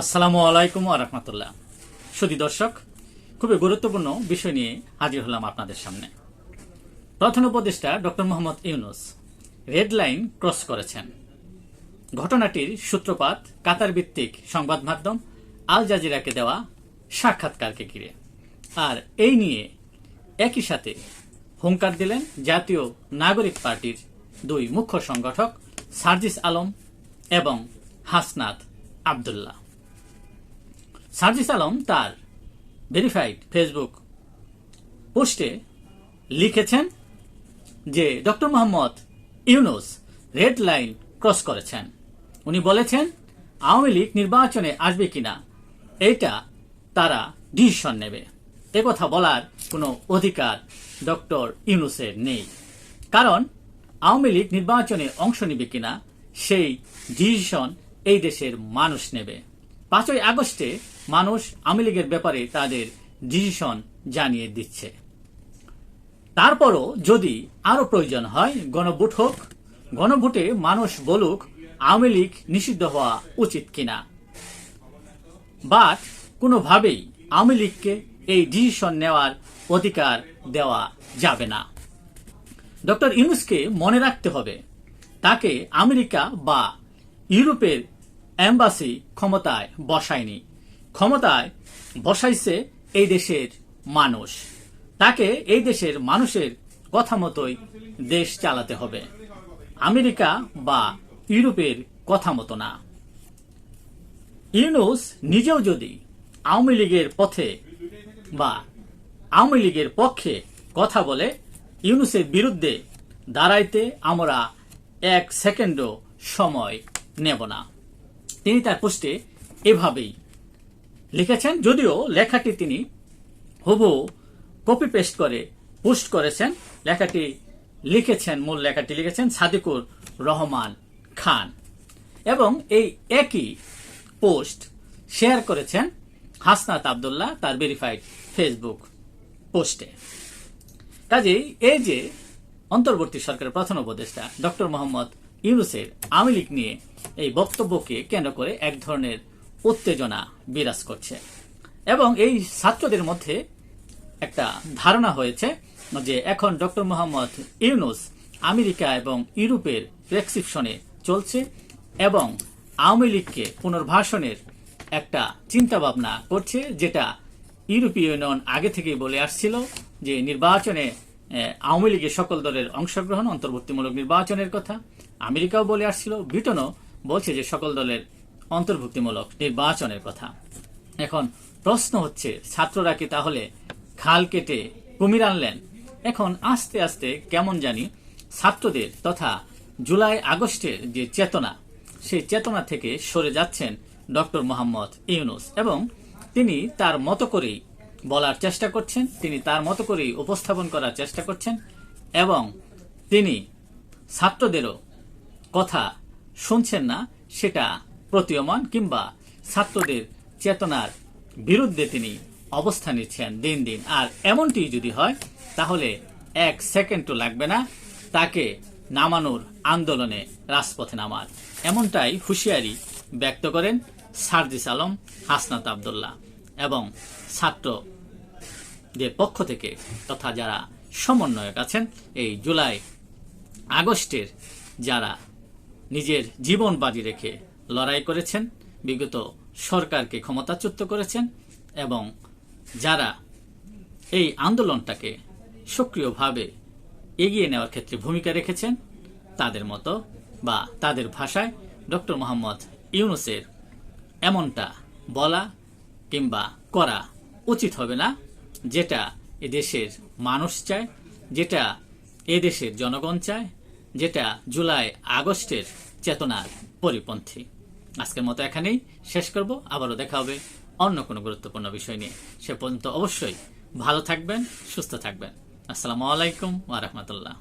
আসসালামু আলাইকুম আরহামতুল্লাহ সুদী দর্শক, খুবই গুরুত্বপূর্ণ বিষয় নিয়ে হাজির হলাম আপনাদের সামনে। প্রধান উপদেষ্টা doctor Mohammad Yunus red line cross করেছেন। ঘটনাটির সূত্রপাত কাতার ভিত্তিক সংবাদ মাধ্যম আল জাজিরাকে দেওয়া সাক্ষাৎকারকে ঘিরে। আর এই নিয়ে একই সাথে হুঙ্কার দিলেন জাতীয় নাগরিক পার্টির দুই মুখ্য সংগঠক সার্জিস আলম এবং হাসনাত আবদুল্লাহ। সার্জিস আলম তার ভেরিফাইড ফেসবুক পোস্টে লিখেছেন যে, doctor Mohammad Yunus red line cross করেছেন। উনি বলেছেন, আওয়ামী লীগ নির্বাচনে আসবে কিনা এটা তারা ডিসিশন নেবে। এ কথা বলার কোনো অধিকার ডক্টর ইউনুসের নেই। কারণ, আওয়ামী লীগ নির্বাচনে অংশ নেবে কিনা, সেই ডিসিশন এই দেশের মানুষ নেবে। পাঁচই আগস্টে মানুষ আওয়ামী লীগের ব্যাপারে তাদের ডিসিশন জানিয়ে দিচ্ছে। তারপরও যদি আরও প্রয়োজন হয়, গণভোট হোক, গণভোটে মানুষ বলুক আওয়ামী লীগ নিষিদ্ধ হওয়া উচিত কিনা। বাট কোনোভাবেই আওয়ামী লীগকে এই ডিসিশন নেওয়ার অধিকার দেওয়া যাবে না। ডক্টর ইউনুসকে মনে রাখতে হবে, তাকে আমেরিকা বা ইউরোপের এম্বাসি ক্ষমতায় বসায়নি। ক্ষমতায় বসাইছে এই দেশের মানুষ। তাকে এই দেশের মানুষের কথা মতোই দেশ চালাতে হবে। আমেরিকা বা ইউরোপের কথা মতো না। ইউনুস নিজেও যদি আওয়ামী লীগের পথে বা আওয়ামী লীগের পক্ষে কথা বলে, ইউনুসের বিরুদ্ধে দাঁড়াইতে আমরা এক সেকেন্ডও সময় নেব না। তিনি তার পোস্টে এভাবেই লিখেছেন, যদিও লেখাটি তিনি হুবহু কপি পেস্ট করে পোস্ট করেছেন। লেখাটি লিখেছেন, মূল লেখাটি লিখেছেন সাদিকুর রহমান খান। এবং এই একই পোস্ট শেয়ার করেছেন হাসনাত আবদুল্লাহ তার ভেরিফাইড ফেসবুক পোস্টে কাজেই এই যে অন্তর্বর্তী সরকারের প্রধান উপদেষ্টা ডক্টর মোহাম্মদ ইউনুসের আওয়ামী লীগ নিয়ে এই বক্তব্যকে কেন্দ্র করে এক ধরনের উত্তেজনা বিরাজ করছে। এবং এই ছাত্রদের মধ্যে একটা ধারণা হয়েছে যে এখন ডক্টর মোহাম্মদ ইউনুস আমেরিকা এবং ইউরোপের প্রেসক্রিপশনে চলছে এবং আওয়ামী লীগকে পুনর্বাসনের একটা চিন্তা ভাবনা করছে, যেটা ইউরোপীয় ইউনিয়ন আগে থেকেই বলে আসছিল যে নির্বাচনে আওয়ামী লীগের সকল দলের অংশগ্রহণ অন্তর্ভুক্তিমূলক নির্বাচনের কথা। আমেরিকাও বলে আসছিল, ব্রিটেনও বলছে যে সকল দলের অন্তর্ভুক্তিমূলক নির্বাচনের কথা। এখন প্রশ্ন হচ্ছে, ছাত্ররা কি তাহলে খাল কেটে কুমির আনলেন? এখন আস্তে আস্তে কেমন জানি ছাত্রদের তথা জুলাই আগস্টের যে চেতনা, সেই চেতনা থেকে সরে যাচ্ছেন ডক্টর মোহাম্মদ ইউনুস এবং তিনি তার মতো করেই বলার চেষ্টা করছেন, তিনি তার মতো করেই উপস্থাপন করার চেষ্টা করছেন এবং তিনি ছাত্রদেরও কথা শুনছেন না, সেটা প্রতীয়মান কিংবা ছাত্রদের চেতনার বিরুদ্ধে তিনি অবস্থান নিচ্ছেন দিন দিন। আর এমনটি যদি হয়, তাহলে এক সেকেন্ডও লাগবে না তাকে নামানোর আন্দোলনে রাজপথে নামার। এমনটাই হুঁশিয়ারি ব্যক্ত করেন সার্জিস আলম, হাসনাত আবদুল্লাহ এবং ছাত্র যে পক্ষ থেকে তথা যারা সমন্বয়ক আছেন, এই জুলাই আগস্টের যারা নিজের জীবন বাজি রেখে লড়াই করেছেন। বিগত সরকারকে ক্ষমতাচ্যুত করেছেন এবং যারা এই আন্দোলনটাকে সক্রিয়ভাবে এগিয়ে নেওয়ার ক্ষেত্রে ভূমিকা রেখেছেন, তাদের মতো বা তাদের ভাষায় ডক্টর মোহাম্মদ ইউনুসের এমনটা বলা কিংবা করা উচিত হবে না, যেটা এদেশের মানুষ চায়, যেটা এদেশের জনগণ চায়, যেটা জুলাই আগস্টের চেতনার পরিপন্থী। আজকের মতো এখানেই শেষ করব। আবারও দেখা হবে অন্য কোনো গুরুত্বপূর্ণ বিষয় নিয়ে। সে পর্যন্ত অবশ্যই ভালো থাকবেন, সুস্থ থাকবেন। আসসালামু আলাইকুম ওয়া রাহমাতুল্লাহ।